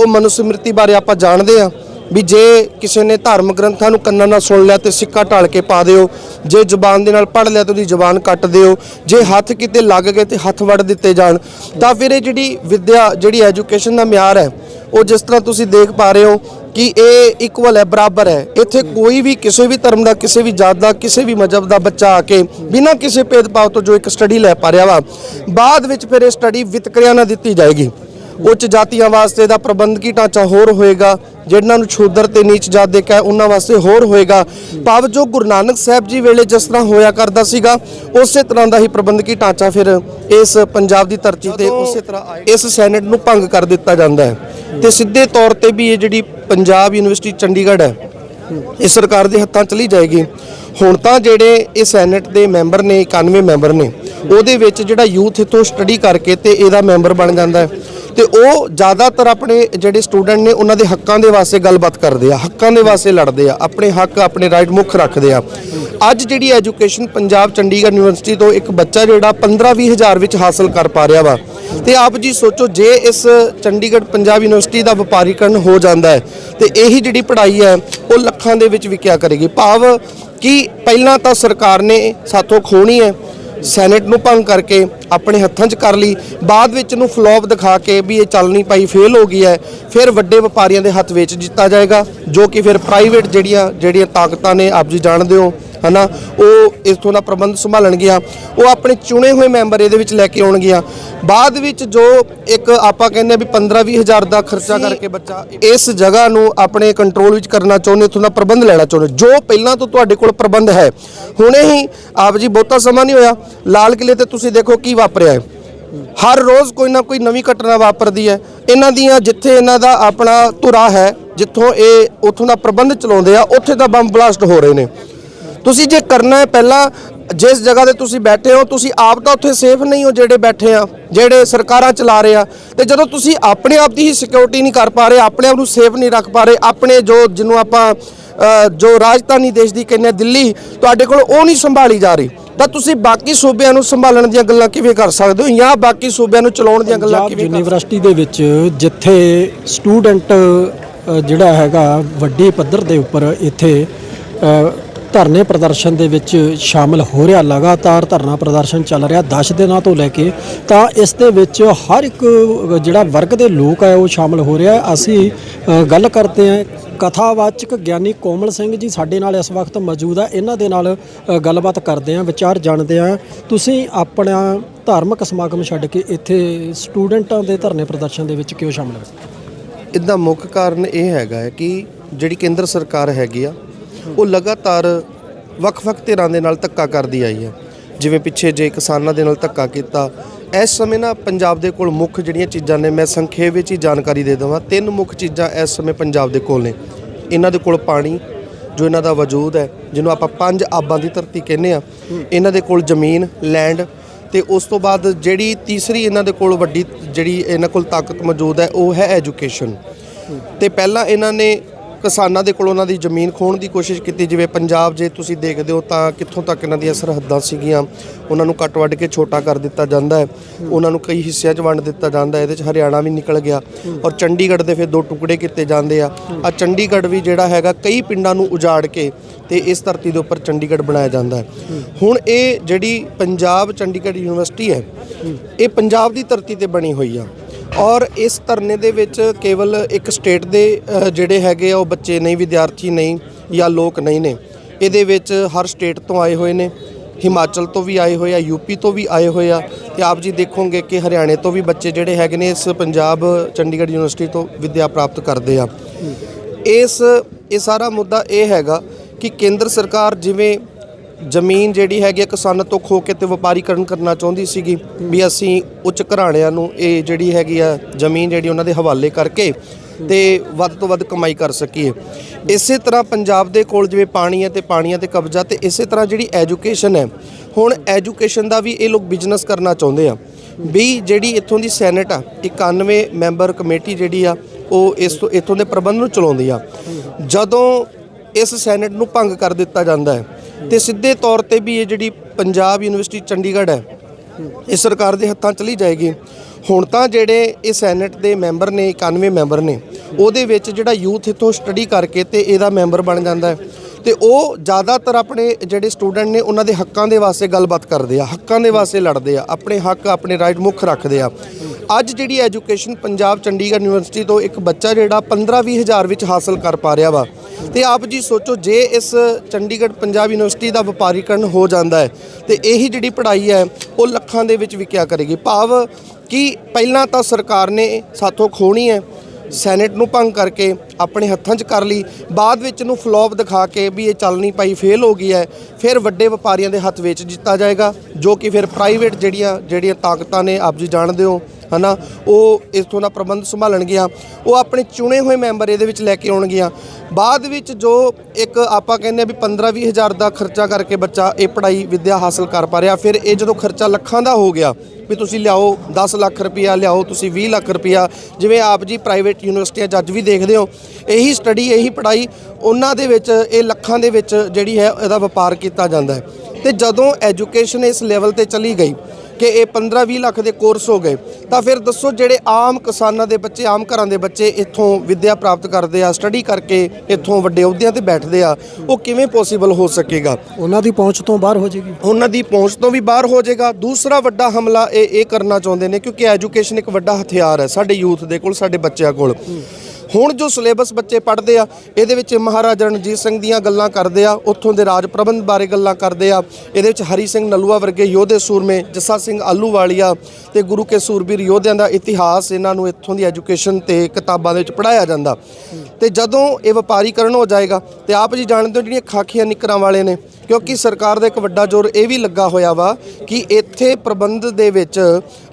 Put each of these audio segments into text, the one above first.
ਉਹ ਮਨੁਸਮ੍ਰਿਤੀ ਬਾਰੇ ਆਪਾਂ ਜਾਣਦੇ ਆ ਵੀ ਜੇ ਕਿਸੇ ਨੇ ਧਾਰਮਿਕ ਗ੍ਰੰਥਾਂ ਨੂੰ ਕੰਨਾਂ ਨਾਲ ਸੁਣ ਲਿਆ ਤੇ ਸਿੱਕਾ ਢਾਲ ਕੇ ਪਾ ਦਿਓ, ਜੇ ਜ਼ੁਬਾਨ ਦੇ ਨਾਲ ਪੜ ਲਿਆ ਤੇ ਉਹਦੀ ਜ਼ੁਬਾਨ ਕੱਟ ਦਿਓ, ਜੇ ਹੱਥ ਕਿਤੇ ਲੱਗ ਗਏ ਤੇ ਹੱਥ ਵੱਢ ਦਿੱਤੇ ਜਾਣ, ਤਾਂ ਫਿਰ ਇਹ ਜਿਹੜੀ ਵਿੱਦਿਆ, ਜਿਹੜੀ ਐਜੂਕੇਸ਼ਨ ਦਾ ਮਿਆਰ ਹੈ, ਉਹ ਜਿਸ ਤਰ੍ਹਾਂ ਤੁਸੀਂ ਦੇਖ ਪਾ ਰਹੇ ਹੋ ਕਿ ਇਹ ਇਕੁਅਲ ਹੈ, ਬਰਾਬਰ ਹੈ। ਇੱਥੇ ਕੋਈ ਵੀ ਕਿਸੇ ਵੀ ਧਰਮ ਦਾ, ਕਿਸੇ ਵੀ ਜਾਤ ਦਾ, ਕਿਸੇ ਵੀ ਮਜ਼ਹਬ ਦਾ ਬੱਚਾ ਆ ਕੇ ਬਿਨਾਂ ਕਿਸੇ ਭੇਦਭਾਵ ਤੋਂ ਜੋ ਇੱਕ ਸਟੱਡੀ ਲੈ ਪਾ ਰਿਹਾ ਵਾ, ਬਾਅਦ ਵਿੱਚ ਫਿਰ ਇਹ ਸਟੱਡੀ ਵਿਤਕਰਿਆਂ ਨਾਲ ਦਿੱਤੀ ਜਾਏਗੀ। ਉੱਚ ਜਾਤੀਆਂ ਵਾਸਤੇ ਦਾ ਪ੍ਰਬੰਧਕੀ ਢਾਂਚਾ ਹੋਰ ਹੋਏਗਾ? ਜਿਹਨਾਂ ਨੂੰ ਛੂਦਰ ਤੇ ਨੀਚ ਜਾਤ ਦੇ ਕਹੇ ਉਹਨਾਂ ਵਾਸਤੇ ਹੋਰ ਹੋਏਗਾ। ਭਾਵ ਜੋ ਗੁਰੂ ਨਾਨਕ ਸਾਹਿਬ ਜੀ ਵੇਲੇ ਜਿਸ ਤਰ੍ਹਾਂ ਹੋਇਆ ਕਰਦਾ ਸੀਗਾ ਉਸੇ ਤਰ੍ਹਾਂ ਦਾ ਹੀ ਪ੍ਰਬੰਧਕੀ ਢਾਂਚਾ ਫਿਰ ਇਸ ਪੰਜਾਬ ਦੀ ਧਰਤੀ ਤੇ ਉਸੇ ਤਰ੍ਹਾਂ। ਇਸ ਸੈਨੇਟ ਨੂੰ ਭੰਗ ਕਰ ਦਿੱਤਾ ਜਾਂਦਾ ਹੈ। ਤੇ ਸਿੱਧੇ ਤੌਰ ਤੇ ਵੀ ਇਹ ਜਿਹੜੀ ਪੰਜਾਬ ਯੂਨੀਵਰਸਿਟੀ ਚੰਡੀਗੜ੍ਹ ਹੈ ਇਹ ਸਰਕਾਰ ਦੇ ਹੱਥਾਂ ਚਲੀ ਜਾਏਗੀ। ਹੁਣ ਤਾਂ ਜਿਹੜੇ ਇਹ ਸੈਨੇਟ ਦੇ ਮੈਂਬਰ ਨੇ 91 ਮੈਂਬਰ ਨੇ ਉਹਦੇ ਵਿੱਚ ਜਿਹੜਾ ਯੂਥ ਇਥੋਂ ਸਟੱਡੀ ਕਰਕੇ ਤੇ ਇਹਦਾ ਮੈਂਬਰ ਬਣ ਜਾਂਦਾ ਹੈ। ਤੇ ਉਹ ਜ਼ਿਆਦਾਤਰ ਆਪਣੇ ਜਿਹੜੇ ਸਟੂਡੈਂਟ ਨੇ, ਉਹਨਾਂ ਦੇ ਹੱਕਾਂ ਦੇ ਵਾਸਤੇ ਗੱਲਬਾਤ ਕਰਦੇ ਆ, ਹੱਕਾਂ ਦੇ ਵਾਸਤੇ ਲੜਦੇ ਆ, ਆਪਣੇ ਹੱਕ, ਆਪਣੇ ਰਾਈਟ ਮੁੱਖ ਰੱਖਦੇ ਆ। ਅੱਜ ਜਿਹੜੀ ਐਜੂਕੇਸ਼ਨ ਪੰਜਾਬ ਚੰਡੀਗੜ੍ਹ ਯੂਨੀਵਰਸਿਟੀ ਤੋਂ ਇੱਕ ਬੱਚਾ ਜਿਹੜਾ 15-20 ਹਜ਼ਾਰ ਵਿੱਚ ਹਾਸਲ ਕਰ ਪਾ ਰਿਹਾ ਵਾ। ਤੇ ਆਪ ਜੀ ਸੋਚੋ, ਜੇ ਇਸ ਚੰਡੀਗੜ੍ਹ ਪੰਜਾਬ ਯੂਨੀਵਰਸਿਟੀ ਦਾ ਵਪਾਰੀਕਰਨ ਹੋ ਜਾਂਦਾ ਹੈ, ਤੇ ਇਹੀ ਜਿਹੜੀ ਪੜ੍ਹਾਈ ਹੈ, ਉਹ ਲੱਖਾਂ ਦੇ ਵਿੱਚ ਵਿਕਿਆ ਕਰੇਗੀ। ਭਾਵ ਕਿ ਪਹਿਲਾਂ ਤਾਂ ਸਰਕਾਰ ਨੇ ਸਾਥੋਂ ਖੋਣੀ ਹੈ ਸੈਨੇਟ ਨੂੰ ਭੰਗ ਕਰਕੇ ਆਪਣੇ ਹੱਥਾਂ 'ਚ ਕਰ ਲਈ। ਬਾਅਦ ਵਿੱਚ ਨੂੰ ਫਲੋਪ ਦਿਖਾ ਕੇ ਵੀ ਇਹ ਚੱਲ ਨਹੀਂ ਪਾਈ, ਫੇਲ ਹੋ ਗਈ ਹੈ। ਫਿਰ ਵੱਡੇ ਵਪਾਰੀਆਂ ਦੇ ਹੱਥ ਵਿੱਚ ਦਿੱਤਾ ਜਾਏਗਾ, ਜੋ ਕਿ ਫਿਰ ਪ੍ਰਾਈਵੇਟ ਜਿਹੜੀਆਂ ਜਿਹੜੀਆਂ ਤਾਕਤਾਂ ਨੇ, ਆਪ ਜੀ ਜਾਣਦੇ ਹੋ। ਹਨਾ ਉਹ ਇਥੋਂ ਦਾ ਪ੍ਰਬੰਧ ਸੰਭਾਲਣਗੀਆਂ ਉਹ ਆਪਣੇ ਚੁਣੇ ਹੋਏ ਮੈਂਬਰ ਇਹਦੇ ਵਿੱਚ ਲੈ ਕੇ ਆਉਣਗੀਆਂ। ਬਾਅਦ ਵਿੱਚ ਜੋ ਇੱਕ ਆਪਾਂ ਕਹਿੰਦੇ ਆ ਵੀ 15 ਹਜ਼ਾਰ ਦਾ ਖਰਚਾ ਕਰਕੇ ਬੱਚਾ ਇਸ ਜਗ੍ਹਾ ਨੂੰ ਆਪਣੇ ਕੰਟਰੋਲ ਵਿੱਚ ਕਰਨਾ ਚਾਹੁੰਦੇ ਇਥੋਂ ਦਾ ਪ੍ਰਬੰਧ ਲੈਣਾ ਚਾਹੁੰਦੇ। ਜੋ ਪਹਿਲਾਂ ਤੋਂ ਤੁਹਾਡੇ ਕੋਲ ਪ੍ਰਬੰਧ ਹੈ ਹੁਣੇ ਹੀ ਆਪ ਜੀ ਬਹੁਤਾ ਸਮਾਂ ਨਹੀਂ ਹੋਇਆ। ਲਾਲ ਕਿਲੇ ਤੇ ਤੁਸੀਂ ਦੇਖੋ ਕੀ ਵਾਪਰਿਆ ਹੈ। ਹਰ ਰੋਜ਼ ਕੋਈ ਨਾ ਕੋਈ ਨਵੀਂ ਘਟਨਾ ਵਾਪਰਦੀ ਹੈ। ਇਹਨਾਂ ਦੀਆਂ ਜਿੱਥੇ ਇਹਨਾਂ ਦਾ ਆਪਣਾ ਧੁਰਾ ਹੈ ਜਿੱਥੋਂ ਇਹ ਉੱਥੋਂ ਦਾ ਪ੍ਰਬੰਧ ਚਲਾਉਂਦੇ ਆ ਉੱਥੇ ਦਾ ਬੰਬ ਬਲਾਸਟ ਹੋ ਰਹੇ ਨੇ। ਤੁਸੀਂ ਜੇ ਕਰਨਾ ਹੈ ਪਹਿਲਾਂ ਜਿਸ ਜਗ੍ਹਾ ਤੇ ਤੁਸੀਂ ਬੈਠੇ ਹੋ ਤੁਸੀਂ ਆਪ ਤਾਂ ਉੱਥੇ ਸੇਫ ਨਹੀਂ ਹੋ ਜਿਹੜੇ ਬੈਠੇ ਆ ਜਿਹੜੇ ਸਰਕਾਰਾਂ ਚਲਾ ਰਹੇ ਆ। ਤੇ ਜਦੋਂ ਤੁਸੀਂ ਆਪਣੇ ਆਪ ਦੀ ਹੀ ਸਿਕਿਉਰਿਟੀ ਨਹੀਂ ਕਰ ਪਾ ਰਹੇ ਆਪਣੇ ਆਪ ਨੂੰ ਸੇਫ ਨਹੀਂ ਰੱਖ ਪਾ ਰਹੇ ਆਪਣੇ ਜੋ ਜਿਹਨੂੰ ਆਪਾਂ ਜੋ ਰਾਜਧਾਨੀ ਦੇਸ਼ ਦੀ ਕਹਿੰਦੇ ਦਿੱਲੀ ਤੁਹਾਡੇ ਕੋਲ ਉਹ ਨਹੀਂ ਸੰਭਾਲੀ ਜਾ ਰਹੀ। ਤਾਂ ਤੁਸੀਂ ਬਾਕੀ ਸੂਬਿਆਂ ਨੂੰ ਸੰਭਾਲਣ ਦੀਆਂ ਗੱਲਾਂ ਕਿਵੇਂ ਕਰ ਸਕਦੇ ਹੋ? ਜਾਂ ਬਾਕੀ ਸੂਬਿਆਂ ਨੂੰ ਚਲਾਉਣ ਦੀਆਂ ਗੱਲਾਂ ਕਿਵੇਂ ਕਰ ਯੂਨੀਵਰਸਿਟੀ ਦੇ ਵਿੱਚ ਜਿੱਥੇ ਸਟੂਡੈਂਟ ਜਿਹੜਾ ਹੈਗਾ ਵੱਡੀ ਪੱਧਰ ਦੇ ਉੱਪਰ ਇੱਥੇ ਧਰਨੇ ਪ੍ਰਦਰਸ਼ਨ ਦੇ ਵਿੱਚ ਸ਼ਾਮਲ ਹੋ ਰਿਹਾ। ਲਗਾਤਾਰ ਧਰਨਾ ਪ੍ਰਦਰਸ਼ਨ ਚੱਲ ਰਿਹਾ। 10 ਦਿਨਾਂ ਤੋਂ ਲੈ ਕੇ ਤਾਂ ਇਸ ਦੇ ਵਿੱਚ ਹਰ ਇੱਕ, ਜਿਹੜਾ ਵਰਗ ਦੇ ਲੋਕ ਹੈ, ਉਹ ਸ਼ਾਮਲ ਹੋ ਰਿਹਾ ਅਸੀਂ ਗੱਲ ਕਰਦੇ ਹਾਂ। ਕਥਾਵਾਚਕ ਗਿਆਨੀ ਕੋਮਲ ਸਿੰਘ ਜੀ ਸਾਡੇ ਨਾਲ ਇਸ ਵਕਤ ਮੌਜੂਦ ਆ ਇਹਨਾਂ ਦੇ ਨਾਲ ਗੱਲਬਾਤ ਕਰਦੇ ਹਾਂ, ਵਿਚਾਰ ਜਾਣਦੇ ਹਾਂ। ਤੁਸੀਂ ਆਪਣਾ ਧਾਰਮਿਕ ਸਮਾਗਮ ਛੱਡ ਕੇ ਇੱਥੇ ਸਟੂਡੈਂਟਾਂ ਦੇ ਧਰਨੇ ਪ੍ਰਦਰਸ਼ਨ ਦੇ ਵਿੱਚ ਕਿਉਂ ਸ਼ਾਮਲ ਹੋਏ ਇਹਦਾ ਮੁੱਖ ਕਾਰਨ ਇਹ ਹੈਗਾ ਹੈ ਕਿ ਜਿਹੜੀ ਕੇਂਦਰ ਸਰਕਾਰ ਹੈਗੀ ਆ ਉਹ ਲਗਾਤਾਰ ਵੱਖ-ਵੱਖ ਧਿਰਾਂ ਦੇ ਨਾਲ ਧੱਕਾ ਕਰਦੀ ਆਈ ਹੈ। ਜਿਵੇਂ ਪਿੱਛੇ ਜੇ ਕਿਸਾਨਾਂ ਦੇ ਨਾਲ ਧੱਕਾ ਕੀਤਾ। ਇਸ ਸਮੇਂ ਨਾ ਪੰਜਾਬ ਦੇ ਕੋਲ ਮੁੱਖ ਜਿਹੜੀਆਂ ਚੀਜ਼ਾਂ ਨੇ, ਮੈਂ ਸੰਖੇਪ ਵਿੱਚ ਹੀ ਜਾਣਕਾਰੀ ਦੇ ਦਵਾਂ। ਤਿੰਨ ਮੁੱਖ ਚੀਜ਼ਾਂ ਇਸ ਸਮੇਂ ਪੰਜਾਬ ਦੇ ਕੋਲ ਨੇ। ਇਹਨਾਂ ਦੇ ਕੋਲ ਪਾਣੀ, ਜੋ ਇਹਨਾਂ ਦਾ ਵਜੂਦ ਹੈ, ਜਿਹਨੂੰ ਆਪਾਂ ਪੰਜ ਆਬਾਂ ਦੀ ਧਰਤੀ ਕਹਿੰਦੇ ਆ ਇਹਨਾਂ ਦੇ ਕੋਲ ਜ਼ਮੀਨ ਲੈਂਡ ਤੇ ਉਸ ਤੋਂ ਬਾਅਦ ਜਿਹੜੀ ਤੀਸਰੀ ਇਹਨਾਂ ਦੇ ਕੋਲ ਵੱਡੀ ਜਿਹੜੀ ਇਹਨਾਂ ਕੋਲ ਤਾਕਤ ਮੌਜੂਦ ਹੈ, ਉਹ ਹੈ ਐਜੂਕੇਸ਼ਨ ਤੇ ਪਹਿਲਾਂ ਇਹਨਾਂ ਨੇ ਕਿਸਾਨਾਂ ਦੇ ਕੋਲ ਉਹਨਾਂ ਦੀ ਜ਼ਮੀਨ ਖੋਣ ਦੀ ਕੋਸ਼ਿਸ਼ ਕੀਤੀ, ਜਿਵੇਂ ਪੰਜਾਬ ਜੇ ਤੁਸੀਂ ਦੇਖਦੇ ਹੋ ਤਾਂ ਕਿੱਥੋਂ ਤੱਕ ਇਹਨਾਂ ਦੀਆਂ ਸਰਹੱਦਾਂ ਸੀਗੀਆਂ, ਉਹਨਾਂ ਨੂੰ ਕੱਟ ਵੱਢ ਕੇ ਛੋਟਾ ਕਰ ਦਿੱਤਾ ਜਾਂਦਾ ਹੈ। ਉਹਨਾਂ ਨੂੰ ਕਈ ਹਿੱਸਿਆਂ 'ਚ ਵੰਡ ਦਿੱਤਾ ਜਾਂਦਾ ਹੈ, ਇਹਦੇ 'ਚ ਹਰਿਆਣਾ ਵੀ ਨਿਕਲ ਗਿਆ ਔਰ ਚੰਡੀਗੜ੍ਹ ਦੇ ਫਿਰ ਦੋ ਟੁਕੜੇ ਕੀਤੇ ਜਾਂਦੇ ਆ। ਆ ਚੰਡੀਗੜ੍ਹ ਵੀ ਜਿਹੜਾ ਹੈਗਾ ਕਈ ਪਿੰਡਾਂ ਨੂੰ ਉਜਾੜ ਕੇ ਤੇ ਇਸ ਧਰਤੀ ਦੇ ਉੱਪਰ ਚੰਡੀਗੜ੍ਹ ਬਣਾਇਆ ਜਾਂਦਾ ਹੈ। ਹੁਣ ਇਹ ਜਿਹੜੀ ਪੰਜਾਬ ਚੰਡੀਗੜ੍ਹ ਯੂਨੀਵਰਸਿਟੀ ਹੈ, ਇਹ ਪੰਜਾਬ ਦੀ ਧਰਤੀ ਤੇ ਬਣੀ ਹੋਈ ਆ। ਔਰ ਇਸ ਧਰਨੇ ਦੇ ਵਿੱਚ ਕੇਵਲ ਇੱਕ ਸਟੇਟ ਦੇ ਜਿਹੜੇ ਹੈਗੇ ਆ, ਉਹ ਬੱਚੇ ਨਹੀਂ, ਵਿਦਿਆਰਥੀ ਨਹੀਂ ਜਾਂ ਲੋਕ ਨਹੀਂ ਨੇ। ਇਹਦੇ ਵਿੱਚ ਹਰ ਸਟੇਟ ਤੋਂ ਆਏ ਹੋਏ ਨੇ। ਹਿਮਾਚਲ ਤੋਂ ਵੀ ਆਏ ਹੋਏ ਆ ਯੂਪੀ ਤੋਂ ਵੀ ਆਏ ਹੋਏ ਆ। ਤੇ ਆਪ ਜੀ ਦੇਖੋਗੇ ਕਿ ਹਰਿਆਣੇ ਤੋਂ ਵੀ ਬੱਚੇ ਜਿਹੜੇ ਹੈਗੇ ਨੇ, ਇਸ ਪੰਜਾਬ, ਚੰਡੀਗੜ੍ਹ ਯੂਨੀਵਰਸਿਟੀ ਤੋਂ ਵਿੱਦਿਆ ਪ੍ਰਾਪਤ ਕਰਦੇ ਆ। ਇਸ, ਇਹ ਸਾਰਾ ਮੁੱਦਾ ਇਹ ਹੈਗਾ ਕਿ ਕੇਂਦਰ ਸਰਕਾਰ ਜਿਵੇਂ ਜ਼ਮੀਨ ਜਿਹੜੀ ਹੈਗੀ ਆ ਕਿਸਾਨਾਂ ਤੋਂ ਖੋ ਕੇ ਤੇ ਵਪਾਰੀਕਰਨ ਕਰਨਾ ਚਾਹੁੰਦੀ ਸੀਗੀ ਵੀ ਅਸੀਂ ਉੱਚ ਘਰਾਣਿਆਂ ਨੂੰ ਇਹ ਜਿਹੜੀ ਹੈਗੀ ਆ ਜ਼ਮੀਨ ਜਿਹੜੀ ਉਹਨਾਂ ਦੇ ਹਵਾਲੇ ਕਰਕੇ ਤੇ ਵੱਧ ਤੋਂ ਵੱਧ ਕਮਾਈ ਕਰ ਸਕੀਏ। ਇਸੇ ਤਰ੍ਹਾਂ ਪੰਜਾਬ ਦੇ ਕੋਲ ਜਿਵੇਂ ਪਾਣੀ ਹੈ ਤੇ ਪਾਣੀਆਂ ਤੇ ਕਬਜ਼ਾ ਤੇ ਇਸੇ ਤਰ੍ਹਾਂ ਜਿਹੜੀ ਐਜੂਕੇਸ਼ਨ ਹੈ, ਹੁਣ ਐਜੂਕੇਸ਼ਨ ਦਾ ਵੀ ਇਹ ਲੋਕ ਬਿਜ਼ਨਸ ਕਰਨਾ ਚਾਹੁੰਦੇ ਆ। ਵੀ ਜਿਹੜੀ ਇੱਥੋਂ ਦੀ ਸੈਨੇਟ ਆ 91 ਮੈਂਬਰ ਕਮੇਟੀ ਜਿਹੜੀ ਆ, ਉਹ ਇਸ ਤੋਂ, ਇੱਥੋਂ ਦੇ ਪ੍ਰਬੰਧ ਨੂੰ ਚਲਾਉਂਦੀ ਆ। ਜਦੋਂ ਇਸ ਸੈਨੇਟ ਨੂੰ ਭੰਗ ਕਰ ਦਿੱਤਾ ਜਾਂਦਾ ਹੈ ਤੇ ਸਿੱਧੇ ਤੌਰ ਤੇ ਵੀ ਇਹ ਜਿਹੜੀ ਪੰਜਾਬ ਯੂਨੀਵਰਸਿਟੀ ਚੰਡੀਗੜ੍ਹ ਹੈ, ਇਹ ਸਰਕਾਰ ਦੇ ਹੱਥਾਂ ਚਲੀ ਜਾਏਗੀ। ਹੁਣ ਤਾਂ ਜਿਹੜੇ ਇਹ ਸੈਨੇਟ ਦੇ ਮੈਂਬਰ ਨੇ 91 ਮੈਂਬਰ ਨੇ, ਉਹਦੇ ਵਿੱਚ ਜਿਹੜਾ ਯੂਥ ਇੱਥੋਂ ਸਟੱਡੀ ਕਰਕੇ ਤੇ ਇਹਦਾ ਮੈਂਬਰ ਬਣ ਜਾਂਦਾ ਹੈ। ਤੇ ਉਹ ਜ਼ਿਆਦਾਤਰ ਆਪਣੇ ਜਿਹੜੇ ਸਟੂਡੈਂਟ ਨੇ, ਉਹਨਾਂ ਦੇ ਹੱਕਾਂ ਦੇ ਵਾਸਤੇ ਗੱਲਬਾਤ ਕਰਦੇ ਆ, ਹੱਕਾਂ ਦੇ ਵਾਸਤੇ ਲੜਦੇ ਆ, ਆਪਣੇ ਹੱਕ, ਆਪਣੇ ਰਾਈਟ ਮੁੱਖ ਰੱਖਦੇ ਆ। ਅੱਜ ਜਿਹੜੀ ਐਜੂਕੇਸ਼ਨ ਪੰਜਾਬ ਚੰਡੀਗੜ੍ਹ ਯੂਨੀਵਰਸਿਟੀ ਤੋਂ ਇੱਕ ਬੱਚਾ ਜਿਹੜਾ 15-20 ਹਜ਼ਾਰ ਵਿੱਚ ਹਾਸਲ ਕਰ ਪਾ ਰਿਹਾ ਵਾ ਤੇ ਆਪ ਜੀ ਸੋਚੋ ਜੇ ਇਸ ਚੰਡੀਗੜ੍ਹ ਪੰਜਾਬ ਯੂਨੀਵਰਸਿਟੀ ਦਾ ਵਪਾਰੀਕਰਨ ਹੋ ਜਾਂਦਾ ਹੈ, ਤੇ ਇਹੀ ਜਿਹੜੀ ਪੜ੍ਹਾਈ ਹੈ, ਉਹ ਲੱਖਾਂ ਦੇ ਵਿੱਚ ਵਿਕਿਆ ਕਰੇਗੀ। ਭਾਵ ਕਿ ਪਹਿਲਾਂ ਤਾਂ ਸਰਕਾਰ ਨੇ ਸਾਥੋਂ ਖੋਣੀ ਹੈ, ਸੈਨੇਟ ਨੂੰ ਭੰਗ ਕਰਕੇ ਆਪਣੇ ਹੱਥਾਂ 'ਚ ਕਰ ਲਈ, ਬਾਅਦ ਵਿੱਚ ਨੂੰ ਫਲੋਪ ਦਿਖਾ ਕੇ ਵੀ ਇਹ ਚੱਲ ਨਹੀਂ ਪਾਈ, ਫੇਲ ਹੋ ਗਈ ਹੈ, ਫਿਰ ਵੱਡੇ ਵਪਾਰੀਆਂ ਦੇ ਹੱਥ ਵਿੱਚ ਦਿੱਤਾ ਜਾਏਗਾ, ਜੋ ਕਿ ਫਿਰ ਪ੍ਰਾਈਵੇਟ ਜਿਹੜੀਆਂ ਜਿਹੜੀਆਂ ਤਾਕਤਾਂ ਨੇ, ਆਪ ਜੀ ਜਾਣਦੇ ਹੋ। ਹਨਾ, ਉਹ ਇਥੋਂ ਦਾ ਪ੍ਰਬੰਧ ਸੰਭਾਲਣਗੀਆਂ, ਉਹ ਆਪਣੇ ਚੁਣੇ ਹੋਏ ਮੈਂਬਰ ਇਹਦੇ ਵਿੱਚ ਲੈ ਕੇ ਆਉਣਗੀਆਂ। ਬਾਅਦ ਵਿੱਚ ਜੋ ਇੱਕ ਆਪਾਂ ਕਹਿੰਦੇ ਆ ਵੀ 15 20 ਹਜ਼ਾਰ ਦਾ ਖਰਚਾ ਕਰਕੇ ਬੱਚਾ ਇਹ ਪੜ੍ਹਾਈ ਵਿੱਦਿਆ ਹਾਸਲ ਕਰ ਪਾ ਰਿਹਾ, ਫਿਰ ਇਹ ਜਦੋਂ ਖਰਚਾ ਲੱਖਾਂ ਦਾ ਹੋ ਗਿਆ, ਵੀ ਤੁਸੀਂ ਲਿਆਓ 10 ਲੱਖ ਰੁਪਇਆ, ਲਿਆਓ ਤੁਸੀਂ 20 ਲੱਖ ਰੁਪਇਆ, ਜਿਵੇਂ ਆਪ ਜੀ ਪ੍ਰਾਈਵੇਟ ਯੂਨੀਵਰਸਿਟੀਆਂ 'ਚ ਅੱਜ ਵੀ ਦੇਖਦੇ ਹੋ, ਇਹੀ ਸਟੱਡੀ ਇਹੀ ਪੜ੍ਹਾਈ ਉਹਨਾਂ ਦੇ ਵਿੱਚ, ਇਹ ਲੱਖਾਂ ਦੇ ਵਿੱਚ ਜਿਹੜੀ ਹੈ ਇਹਦਾ ਵਪਾਰ ਕੀਤਾ ਜਾਂਦਾ ਹੈ। ਤੇ ਜਦੋਂ ਐਜੂਕੇਸ਼ਨ ਇਸ ਲੈਵਲ ਤੇ ਚਲੀ ਗਈ ਕਿ ਇਹ 15-20 ਲੱਖ ਦੇ ਕੋਰਸ ਹੋ ਗਏ। ਤਾਂ ਫਿਰ ਦੱਸੋ ਜਿਹੜੇ ਆਮ ਕਿਸਾਨਾਂ ਦੇ ਬੱਚੇ ਆਮ ਘਰਾਂ ਦੇ ਬੱਚੇ ਇੱਥੋਂ ਵਿੱਦਿਆ ਪ੍ਰਾਪਤ ਕਰਦੇ ਆ ਸਟੱਡੀ ਕਰਕੇ ਇੱਥੋਂ ਵੱਡੇ ਅਹੁਦਿਆਂ ਤੇ ਬੈਠਦੇ ਆ ਉਹ ਕਿਵੇਂ ਪੋਸੀਬਲ ਹੋ ਸਕੇਗਾ? ਉਹਨਾਂ ਦੀ ਪਹੁੰਚ ਤੋਂ ਬਾਹਰ ਹੋ ਜਾਏਗੀ। ਉਹਨਾਂ ਦੀ ਪਹੁੰਚ ਤੋਂ ਵੀ ਬਾਹਰ ਹੋ ਜਾਏਗਾ। ਦੂਸਰਾ ਵੱਡਾ ਹਮਲਾ ਇਹ ਇਹ ਕਰਨਾ ਚਾਹੁੰਦੇ ਨੇ ਕਿਉਂਕਿ ਐਜੂਕੇਸ਼ਨ ਇੱਕ ਵੱਡਾ ਹਥਿਆਰ ਹੈ ਸਾਡੇ ਯੂਥ ਦੇ ਕੋਲ ਸਾਡੇ ਬੱਚਿਆਂ ਕੋਲ। ਹੁਣ ਜੋ ਸਿਲੇਬਸ ਬੱਚੇ ਪੜ੍ਹਦੇ ਆ, ਇਹਦੇ ਵਿੱਚ ਮਹਾਰਾਜਾ ਰਣਜੀਤ ਸਿੰਘ ਦੀਆਂ ਗੱਲਾਂ ਕਰਦੇ ਆ, ਉੱਥੋਂ ਦੇ ਰਾਜ ਪ੍ਰਬੰਧ ਬਾਰੇ ਗੱਲਾਂ ਕਰਦੇ ਆ। ਇਹਦੇ ਵਿੱਚ ਹਰੀ ਸਿੰਘ ਨਲੂਆ ਵਰਗੇ ਯੋਧੇ ਸੂਰਮੇ, ਜੱਸਾ ਸਿੰਘ ਆਲੂਵਾਲੀਆ ਤੇ ਗੁਰੂ ਕੇ ਸੂਰਬੀਰ ਯੋਧਿਆਂ ਦਾ ਇਤਿਹਾਸ ਇਹਨਾਂ ਨੂੰ ਇੱਥੋਂ ਦੀ ਐਜੂਕੇਸ਼ਨ ਤੇ ਕਿਤਾਬਾਂ ਦੇ ਵਿੱਚ ਪੜ੍ਹਾਇਆ ਜਾਂਦਾ। ਤੇ ਜਦੋਂ ਇਹ ਵਪਾਰੀਕਰਨ ਹੋ ਜਾਏਗਾ ਤੇ ਆਪ ਜੀ ਜਾਣਦੇ ਹੋ ਜਿਹੜੀਆਂ ਖਾਖੀਆਂ ਨਿਕਰਾਂ ਵਾਲੇ ਨੇ, ਕਿਉਂਕਿ ਸਰਕਾਰ ਦਾ ਇੱਕ ਵੱਡਾ ਜ਼ੋਰ ਇਹ ਵੀ ਲੱਗਾ ਹੋਇਆ ਵਾ ਕਿ ਇੱਥੇ ਪ੍ਰਬੰਧ ਦੇ ਵਿੱਚ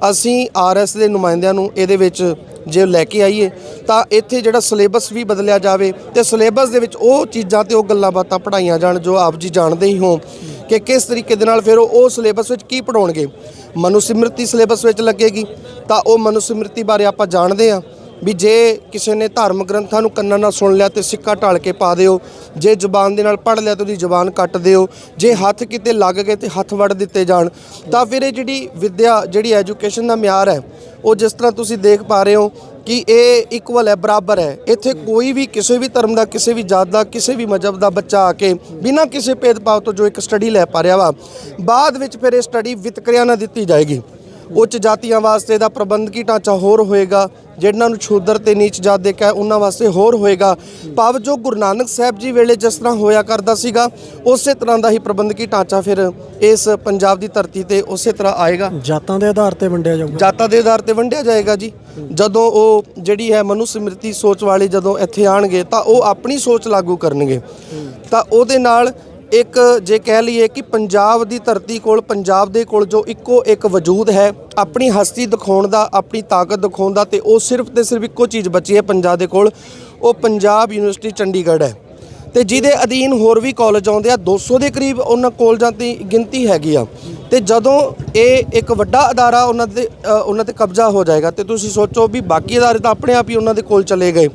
ਅਸੀਂ ਆਰਐਸ ਦੇ ਨੁਮਾਇੰਦਿਆਂ ਨੂੰ ਇਹਦੇ ਵਿੱਚ ਜੇ ਲੈ ਕੇ ਆਈਏ, ਤਾਂ ਇੱਥੇ ਜਿਹੜਾ ਸਿਲੇਬਸ ਵੀ ਬਦਲਿਆ ਜਾਵੇ ਤੇ ਸਿਲੇਬਸ ਦੇ ਵਿੱਚ ਉਹ ਚੀਜ਼ਾਂ ਤੇ ਉਹ ਗੱਲਾਂ ਬਾਤਾਂ ਪੜਾਈਆਂ ਜਾਣ ਜੋ ਆਪ ਜੀ ਜਾਣਦੇ ਹੀ ਹੋ ਕਿ ਕਿਸ ਤਰੀਕੇ ਦੇ ਨਾਲ ਫਿਰ ਉਹ ਉਹ ਸਿਲੇਬਸ ਵਿੱਚ ਕੀ ਪੜਾਉਣਗੇ ਮਨੁਸਿਮਰਤੀ ਸਿਲੇਬਸ ਵਿੱਚ ਲੱਗੇਗੀ, ਤਾਂ ਉਹ ਮਨੁਸਿਮਰਤੀ ਬਾਰੇ ਆਪਾਂ ਜਾਣਦੇ ਹਾਂ। ਵੀ ਜੇ ਕਿਸੇ ਨੇ ਧਾਰਮਿਕ ਗ੍ਰੰਥਾਂ ਨੂੰ ਕੰਨਾਂ ਨਾਲ ਸੁਣ ਲਿਆ ਤੇ ਸਿੱਕਾ ਢਾਲ ਕੇ ਪਾ ਦਿਓ, ਜੇ ਜ਼ੁਬਾਨ ਦੇ ਨਾਲ ਪੜ੍ਹ ਲਿਆ ਤੇ ਉਹਦੀ ਜ਼ੁਬਾਨ ਕੱਟ ਦਿਓ, ਜੇ ਹੱਥ ਕਿਤੇ ਲੱਗ ਗਏ ਤੇ ਹੱਥ ਵੜ ਦਿੱਤੇ ਜਾਣ, ਤਾਂ ਫਿਰ ਇਹ ਜਿਹੜੀ ਵਿੱਦਿਆ, ਜਿਹੜੀ ਐਜੂਕੇਸ਼ਨ ਦਾ ਮਿਆਰ ਹੈ, ਉਹ ਜਿਸ ਤਰ੍ਹਾਂ ਤੁਸੀਂ ਦੇਖ ਪਾ ਰਹੇ ਹੋ ਕਿ ਇਹ ਇਕੁਅਲ ਹੈ, ਬਰਾਬਰ ਹੈ। ਇੱਥੇ ਕੋਈ ਵੀ ਕਿਸੇ ਵੀ ਧਰਮ ਦਾ, ਕਿਸੇ ਵੀ ਜਾਤ ਦਾ, ਕਿਸੇ ਵੀ ਮਜ਼ਹਬ ਦਾ ਬੱਚਾ ਆ ਕੇ ਬਿਨਾਂ ਕਿਸੇ ਭੇਦਭਾਵ ਤੋਂ ਜੋ ਇੱਕ ਸਟੱਡੀ ਲੈ ਪਾ ਰਿਹਾ ਵਾ, ਬਾਅਦ ਵਿੱਚ ਫਿਰ ਇਹ ਸਟੱਡੀ ਵਿਤਕਰਿਆਂ ਨਾਲ ਦਿੱਤੀ ਜਾਏਗੀ। ਉੱਚ ਜਾਤੀਆਂ ਵਾਸਤੇ ਦਾ ਪ੍ਰਬੰਧਕੀ ਢਾਂਚਾ ਹੋਰ ਹੋਏਗਾ ਜਿਹਨਾਂ ਨੂੰ ਛੂਦਰ ਤੇ ਨੀਚ ਜਾਤ ਦੇ ਕੇ ਉਹਨਾਂ ਵਾਸਤੇ ਹੋਰ ਹੋਏਗਾ। ਭਾਵ ਜੋ ਗੁਰੂ ਨਾਨਕ ਸਾਹਿਬ ਜੀ ਵੇਲੇ ਜਿਸ ਤਰ੍ਹਾਂ ਹੋਇਆ ਕਰਦਾ ਸੀਗਾ ਉਸੇ ਤਰ੍ਹਾਂ ਦਾ ਹੀ ਪ੍ਰਬੰਧਕੀ ਢਾਂਚਾ ਫਿਰ ਇਸ ਪੰਜਾਬ ਦੀ ਧਰਤੀ ਤੇ ਉਸੇ ਤਰ੍ਹਾਂ ਆਏਗਾ। ਜਾਤਾਂ ਦੇ ਆਧਾਰ ਤੇ ਵੰਡਿਆ ਜਾਊਗਾ। ਜਾਤਾਂ ਦੇ ਆਧਾਰ ਤੇ ਵੰਡਿਆ ਜਾਏਗਾ ਜੀ। ਜਦੋਂ ਉਹ ਜਿਹੜੀ ਹੈ ਮਨੁ ਸਮ੍ਰਿਤੀ ਸੋਚ ਵਾਲੇ ਜਦੋਂ ਇੱਥੇ ਆਣਗੇ ਤਾਂ ਉਹ ਆਪਣੀ ਸੋਚ ਲਾਗੂ ਕਰਨਗੇ। ਤਾਂ ਉਹਦੇ ਨਾਲ ਇੱਕ ਜੇ ਕਹਿ ਲਈਏ ਕਿ ਪੰਜਾਬ ਦੀ ਧਰਤੀ ਕੋਲ, ਪੰਜਾਬ ਦੇ ਕੋਲ ਜੋ ਇੱਕੋ ਇੱਕ ਵਜੂਦ ਹੈ, ਆਪਣੀ ਹਸਤੀ ਦਿਖਾਉਣ ਦਾ, ਆਪਣੀ ਤਾਕਤ ਦਿਖਾਉਣ ਦਾ ਤੇ ਉਹ ਸਿਰਫ ਤੇ ਸਿਰਫ ਇੱਕੋ ਚੀਜ਼ ਬਚੀ ਹੈ ਪੰਜਾਬ ਦੇ ਕੋਲ, ਉਹ ਪੰਜਾਬ ਯੂਨੀਵਰਸਿਟੀ ਚੰਡੀਗੜ੍ਹ ਹੈ। ਤੇ ਜਿਹਦੇ ਅਧੀਨ ਹੋਰ ਵੀ ਕਾਲਜ ਆਉਂਦੇ ਆ 200 ਦੇ ਕਰੀਬ ਉਹਨਾਂ ਕਾਲਜਾਂ ਦੀ ਗਿਣਤੀ ਹੈਗੀ ਆ। ਤੇ ਜਦੋਂ ਇਹ ਇੱਕ ਵੱਡਾ ਅਦਾਰਾ ਉਹਨਾਂ ਦੇ ਉਹਨਾਂ ਤੇ ਕਬਜ਼ਾ ਹੋ ਜਾਏਗਾ ਤੇ ਤੁਸੀਂ ਸੋਚੋ ਵੀ ਬਾਕੀ ਅਦਾਰੇ ਤਾਂ ਆਪਣੇ ਆਪ ਹੀ ਉਹਨਾਂ ਦੇ ਕੋਲ ਚਲੇ ਗਏ।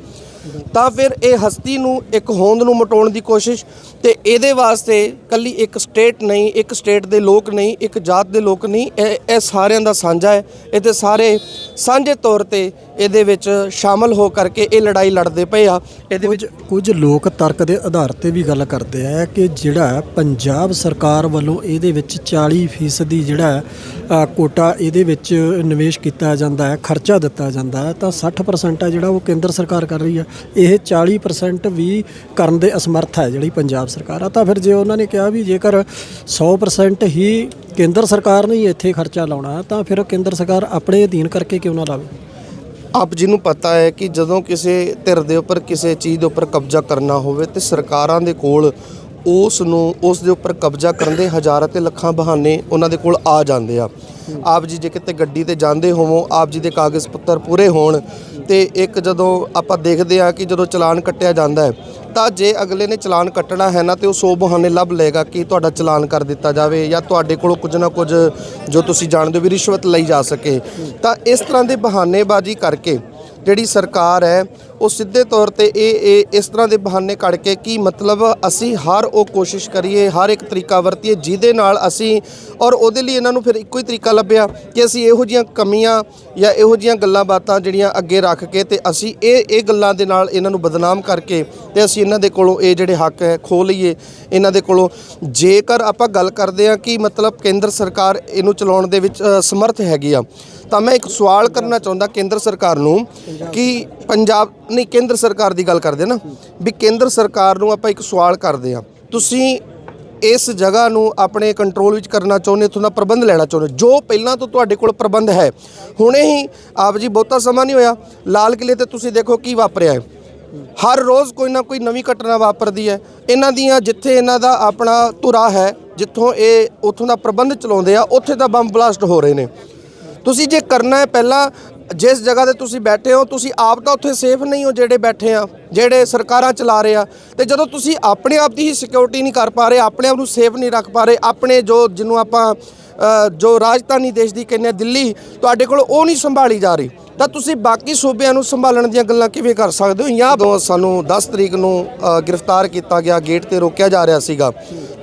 ਤਾਂ ਫਿਰ ਇਹ ਹਸਤੀ ਨੂੰ ਇੱਕ ਹੋਂਦ ਨੂੰ ਮਟਾਉਣ ਦੀ ਕੋਸ਼ਿਸ਼ ਤੇ ਇਹਦੇ ਵਾਸਤੇ ਕੱਲੀ ਇੱਕ ਸਟੇਟ ਨਹੀਂ, ਇੱਕ ਸਟੇਟ ਦੇ ਲੋਕ ਨਹੀਂ, ਇੱਕ ਜਾਤ ਦੇ ਲੋਕ ਨਹੀਂ, ਇਹ ਇਹ ਸਾਰਿਆਂ ਦਾ ਸਾਂਝਾ ਹੈ। ਇਹਦੇ ਸਾਰੇ ਸਾਂਝੇ ਤੌਰ ਤੇ ਇਹਦੇ ਵਿੱਚ ਸ਼ਾਮਲ ਹੋ ਕਰਕੇ ਇਹ ਲੜਾਈ ਲੜਦੇ ਪਏ ਆ। ਇਹਦੇ ਵਿੱਚ ਕੁਝ ਲੋਕ ਤਰਕ ਦੇ ਆਧਾਰ ਤੇ ਵੀ ਗੱਲ ਕਰਦੇ ਆ ਕਿ ਜਿਹੜਾ ਪੰਜਾਬ ਸਰਕਾਰ ਵੱਲੋਂ ਇਹਦੇ ਵਿੱਚ 40% ਦੀ ਜਿਹੜਾ ਕੋਟਾ ਇਹਦੇ ਵਿੱਚ ਨਿਵੇਸ਼ ਕੀਤਾ ਜਾਂਦਾ ਹੈ, ਖਰਚਾ ਦਿੱਤਾ ਜਾਂਦਾ ਹੈ, ਤਾਂ 60% ਹੈ ਜਿਹੜਾ ਉਹ ਕੇਂਦਰ ਸਰਕਾਰ ਕਰ ਰਹੀ ਹੈ। ਇਹ 40% ਵੀ ਕਰਨ ਦੇ ਅਸਮਰਥ ਹੈ ਜਿਹੜੀ ਪੰਜਾਬ ਸਰਕਾਰ ਆ। ਤਾਂ ਫਿਰ ਜੇ ਉਹਨਾਂ ਨੇ ਕਿਹਾ ਵੀ ਜੇਕਰ 100% ਹੀ ਕੇਂਦਰ ਸਰਕਾਰ ਨੇ ਹੀ ਇੱਥੇ ਖਰਚਾ ਲਾਉਣਾ ਤਾਂ ਫਿਰ ਕੇਂਦਰ ਸਰਕਾਰ ਆਪਣੇ ਅਧੀਨ ਕਰਕੇ ਕਿਉਂ ਨਾ ਲਾਵੇ? ਆਪ ਜੀ ਨੂੰ ਪਤਾ ਹੈ ਕਿ ਜਦੋਂ ਕਿਸੇ ਧਿਰ ਦੇ ਉੱਪਰ ਕਿਸੇ ਚੀਜ਼ ਦੇ ਉੱਪਰ ਕਬਜ਼ਾ ਕਰਨਾ ਹੋਵੇ ਤੇ ਸਰਕਾਰਾਂ ਦੇ ਕੋਲ ਉਸ ਨੂੰ ਉਸ ਦੇ ਉੱਪਰ ਕਬਜ਼ਾ ਕਰਨ ਦੇ ਹਜ਼ਾਰਾਂ ਤੇ ਲੱਖਾਂ ਬਹਾਨੇ ਉਹਨਾਂ ਦੇ ਕੋਲ ਆ ਜਾਂਦੇ ਆ। ਆਪ ਜੀ ਜੇ ਕਿਤੇ ਗੱਡੀ ਤੇ ਜਾਂਦੇ ਹੋਵੋ, ਆਪ ਜੀ ਦੇ ਕਾਗਜ਼ ਪੱਤਰ ਪੂਰੇ ਹੋਣ ਤੇ ਇੱਕ ਜਦੋਂ ਆਪਾਂ ਦੇਖਦੇ ਆ ਕਿ ਜਦੋਂ ਚਲਾਨ ਕੱਟਿਆ ਜਾਂਦਾ ਹੈ, ਤਾਂ ਜੇ ਅਗਲੇ ਨੇ ਚਲਾਨ ਕੱਟਣਾ ਹੈ ਨਾ ਤੇ ਉਹ ਸੌ ਬਹਾਨੇ ਲੱਭ ਲਏਗਾ ਕਿ ਤੁਹਾਡਾ ਚਲਾਨ ਕਰ ਦਿੱਤਾ ਜਾਵੇ ਜਾਂ ਤੁਹਾਡੇ ਕੋਲੋਂ ਕੁਝ ਨਾ ਕੁਝ ਜੋ ਤੁਸੀਂ ਜਾਣਦੇ ਹੋ ਵੀ ਰਿਸ਼ਵਤ ਲਈ ਜਾ ਸਕੇ। ਤਾਂ ਇਸ ਤਰ੍ਹਾਂ ਦੇ ਬਹਾਨੇਬਾਜ਼ੀ ਕਰਕੇ ਜਿਹੜੀ ਸਰਕਾਰ ਹੈ ਉਹ ਸਿੱਧੇ ਤੌਰ ਤੇ ਇਹ ਇਹ ਇਸ ਤਰ੍ਹਾਂ ਦੇ ਬਹਾਨੇ ਕੱਢ ਕੇ ਕਿ ਮਤਲਬ ਅਸੀਂ ਹਰ ਉਹ ਕੋਸ਼ਿਸ਼ ਕਰੀਏ ਹਰ ਇੱਕ ਤਰੀਕਾ ਵਰਤੀਏ ਜਿਹਦੇ ਨਾਲ ਅਸੀਂ ਔਰ ਉਹਦੇ ਲਈ ਇਹਨਾਂ ਨੂੰ ਫਿਰ ਇੱਕੋ ਹੀ ਤਰੀਕਾ ਲੱਭਿਆ ਕਿ ਅਸੀਂ ਇਹੋ ਜੀਆਂ ਕਮੀਆਂ ਜਾਂ ਇਹੋ ਜੀਆਂ ਗੱਲਾਂ ਬਾਤਾਂ ਜਿਹੜੀਆਂ ਅੱਗੇ ਰੱਖ ਕੇ ਤੇ ਅਸੀਂ ਇਹ ਇਹ ਗੱਲਾਂ ਦੇ ਨਾਲ ਇਹਨਾਂ ਨੂੰ ਬਦਨਾਮ ਕਰਕੇ ਤੇ ਅਸੀਂ ਇਹਨਾਂ ਦੇ ਕੋਲੋਂ ਇਹ ਜਿਹੜੇ ਹੱਕ ਹੈ ਖੋ ਲਈਏ। ਇਹਨਾਂ ਦੇ ਕੋਲੋਂ ਜੇਕਰ ਆਪਾਂ ਗੱਲ ਕਰਦੇ ਹਾਂ ਕਿ ਮਤਲਬ ਕੇਂਦਰ ਸਰਕਾਰ ਇਹਨੂੰ ਚਲਾਉਣ ਦੇ ਵਿੱਚ ਅ, ਸਮਰਥ ਹੈਗੀ ਆ ਤਾਂ ਮੈਂ ਇੱਕ ਸਵਾਲ ਕਰਨਾ ਚਾਹੁੰਦਾ ਕੇਂਦਰ ਸਰਕਾਰ ਨੂੰ ਕਿ ਪੰਜਾਬ, ਨਹੀਂ, ਕੇਂਦਰ ਸਰਕਾਰ ਦੀ ਗੱਲ ਕਰਦੇ ਨਾ, ਵੀ ਕੇਂਦਰ ਸਰਕਾਰ ਨੂੰ ਆਪਾਂ ਇੱਕ ਸਵਾਲ ਕਰਦੇ ਆ। ਤੁਸੀਂ ਇਸ ਜਗ੍ਹਾ ਨੂੰ ਆਪਣੇ ਕੰਟਰੋਲ ਵਿੱਚ ਕਰਨਾ ਚਾਹੁੰਦੇ, ਇੱਥੋਂ ਦਾ ਪ੍ਰਬੰਧ ਲੈਣਾ ਚਾਹੁੰਦੇ ਜੋ ਪਹਿਲਾਂ ਤੋਂ ਤੁਹਾਡੇ ਕੋਲ ਪ੍ਰਬੰਧ ਹੈ। ਹੁਣੇ ਹੀ ਆਪ ਜੀ ਬਹੁਤਾ ਸਮਾਂ ਨਹੀਂ ਹੋਇਆ, ਲਾਲ ਕਿਲੇ ਤੇ ਤੁਸੀਂ ਦੇਖੋ ਕੀ ਵਾਪਰਿਆ ਹੈ। ਹਰ ਰੋਜ਼ ਕੋਈ ਨਾ ਕੋਈ ਨਵੀਂ ਘਟਨਾ ਵਾਪਰਦੀ ਹੈ। ਇਹਨਾਂ ਦੀਆਂ ਜਿੱਥੇ ਇਹਨਾਂ ਦਾ ਆਪਣਾ ਧੁਰਾ ਹੈ, ਜਿੱਥੋਂ ਇਹ ਉੱਥੋਂ ਦਾ ਪ੍ਰਬੰਧ ਚਲਾਉਂਦੇ ਆ, ਉੱਥੇ ਤਾਂ ਬੰਬ ਬਲਾਸਟ ਹੋ ਰਹੇ ਨੇ। ਤੁਸੀਂ ਜੇ ਕਰਨਾ ਹੈ ਪਹਿਲਾਂ, ਜਿਸ ਜਗ੍ਹਾ ਤੇ ਤੁਸੀਂ ਬੈਠੇ ਹੋ, ਤੁਸੀਂ ਆਪ ਤਾਂ ਉੱਥੇ ਸੇਫ ਨਹੀਂ ਹੋ ਜਿਹੜੇ ਬੈਠੇ ਆ, ਜਿਹੜੇ ਸਰਕਾਰਾਂ ਚਲਾ ਰਹੇ ਆ। ਤੇ ਜਦੋਂ ਤੁਸੀਂ ਆਪਣੇ ਆਪ ਦੀ ਹੀ ਸਿਕਿਉਰਿਟੀ ਨਹੀਂ ਕਰ ਪਾ ਰਹੇ, ਆਪਣੇ ਆਪ ਨੂੰ ਸੇਫ ਨਹੀਂ ਰੱਖ ਪਾ ਰਹੇ, ਆਪਣੇ ਜੋ ਜਿਹਨੂੰ ਆਪਾਂ ਜੋ ਰਾਜਧਾਨੀ ਦੇਸ਼ ਦੀ ਕਹਿੰਦੇ ਦਿੱਲੀ, ਤੁਹਾਡੇ ਕੋਲ ਉਹ ਨਹੀਂ ਸੰਭਾਲੀ ਜਾ ਰਹੀ। ਤਾਂ ਤੁਸੀਂ ਬਾਕੀ ਸੂਬਿਆਂ ਨੂੰ ਸੰਭਾਲਣ ਦੀਆਂ ਗੱਲਾਂ ਕਿਵੇਂ ਕਰ ਸਕਦੇ ਹੋ? ਜਾਂ ਦੋ ਸਾਨੂੰ 10 ਤਰੀਕ ਨੂੰ ਗ੍ਰਿਫਤਾਰ ਕੀਤਾ ਗਿਆ, ਗੇਟ ਤੇ ਰੋਕਿਆ ਜਾ ਰਿਹਾ ਸੀਗਾ।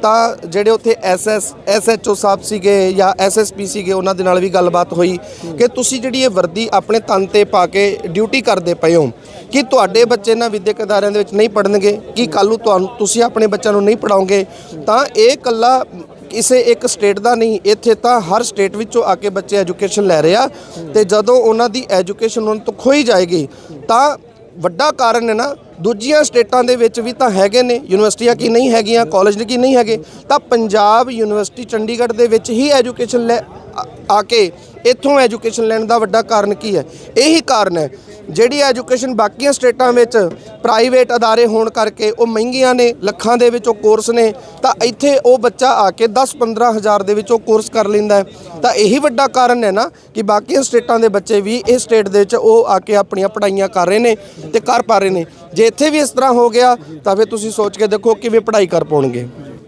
ਤਾਂ ਜਿਹੜੇ ਉੱਥੇ ਐਸਐਸ ਐਸਐਚਓ ਸਾਹਿਬ ਸੀਗੇ ਜਾਂ ਐਸਐਸਪੀ ਸੀਗੇ, ਉਹਨਾਂ ਦੇ ਨਾਲ ਵੀ ਗੱਲਬਾਤ ਹੋਈ ਕਿ ਤੁਸੀਂ ਜਿਹੜੀ ਇਹ ਵਰਦੀ ਆਪਣੇ ਤਨ ਤੇ ਪਾ ਕੇ ਡਿਊਟੀ ਕਰਦੇ ਪਏ ਹੋ, ਕਿ ਤੁਹਾਡੇ ਬੱਚੇ ਨਾ ਵਿਦਿਅਕ ਅਦਾਰਿਆਂ ਦੇ ਵਿੱਚ ਨਹੀਂ ਪੜਨਗੇ ਕਿ ਕੱਲ੍ਹ ਨੂੰ ਤੁਹਾਨੂੰ, ਤੁਸੀਂ ਆਪਣੇ ਬੱਚਿਆਂ ਨੂੰ ਨਹੀਂ ਪੜਾਓਗੇ ਤਾਂ ਇਹ ਕੱਲਾ ਕਿਸੇ ਇੱਕ ਸਟੇਟ ਦਾ ਨਹੀਂ, ਇੱਥੇ ਤਾਂ ਹਰ ਸਟੇਟ ਵਿੱਚੋਂ ਆ ਕੇ ਬੱਚੇ ਐਜੂਕੇਸ਼ਨ ਲੈ ਰਹੇ ਆ ਤੇ ਜਦੋਂ ਉਹਨਾਂ ਦੀ ਐਜੂਕੇਸ਼ਨ ਉਹਨਾਂ ਤੋਂ ਖੋਈ ਜਾਏਗੀ, ਤਾਂ ਵੱਡਾ ਕਾਰਨ ਹੈ ਨਾ, ਦੂਜੀਆਂ ਸਟੇਟਾਂ ਦੇ ਵਿੱਚ ਵੀ ਤਾਂ ਹੈਗੇ ਨੇ, ਯੂਨੀਵਰਸਿਟੀਆਂ ਕੀ ਨਹੀਂ ਹੈਗੀਆਂ, ਕਾਲਜ ਕੀ ਨਹੀਂ ਹੈਗੇ, ਤਾਂ ਪੰਜਾਬ ਯੂਨੀਵਰਸਿਟੀ ਚੰਡੀਗੜ੍ਹ ਦੇ ਵਿੱਚ ਹੀ ਐਜੂਕੇਸ਼ਨ ਲੈ ਆ- ਕੇ ਇੱਥੋਂ ਐਜੂਕੇਸ਼ਨ ਲੈਣ ਦਾ ਵੱਡਾ ਕਾਰਨ ਕੀ ਹੈ? ਇਹੀ ਕਾਰਨ ਹੈ, ਜਿਹੜੀ ਐਜੂਕੇਸ਼ਨ ਬਾਕੀਆਂ ਸਟੇਟਾਂ ਵਿੱਚ ਪ੍ਰਾਈਵੇਟ ਅਦਾਰੇ ਹੋਣ ਕਰਕੇ ਉਹ ਮਹਿੰਗੀਆਂ ਨੇ, ਲੱਖਾਂ ਦੇ ਵਿੱਚ ਉਹ ਕੋਰਸ ਨੇ, ਤਾਂ ਇੱਥੇ ਉਹ ਬੱਚਾ ਆ ਕੇ 10-15 ਹਜ਼ਾਰ ਦੇ ਵਿੱਚ ਉਹ ਕੋਰਸ ਕਰ ਲੈਂਦਾ ਤਾਂ ਇਹੀ ਵੱਡਾ ਕਾਰਨ ਹੈ ਨਾ ਕਿ ਬਾਕੀਆਂ ਸਟੇਟਾਂ ਦੇ ਬੱਚੇ ਵੀ ਇਸ ਸਟੇਟ ਦੇ ਵਿੱਚ ਉਹ ਆ ਕੇ ਆਪਣੀਆਂ ਪੜ੍ਹਾਈਆਂ ਕਰ ਰਹੇ ਨੇ ਤੇ ਕਰ ਪਾ ਰਹੇ ਨੇ। ਜੇ ਇੱਥੇ ਵੀ ਇਸ ਤਰ੍ਹਾਂ ਹੋ ਗਿਆ, ਤਾਂ ਫਿਰ ਤੁਸੀਂ ਸੋਚ ਕੇ ਦੇਖੋ ਕਿਵੇਂ ਪੜ੍ਹਾਈ ਕਰ ਪਾਉਣਗੇ।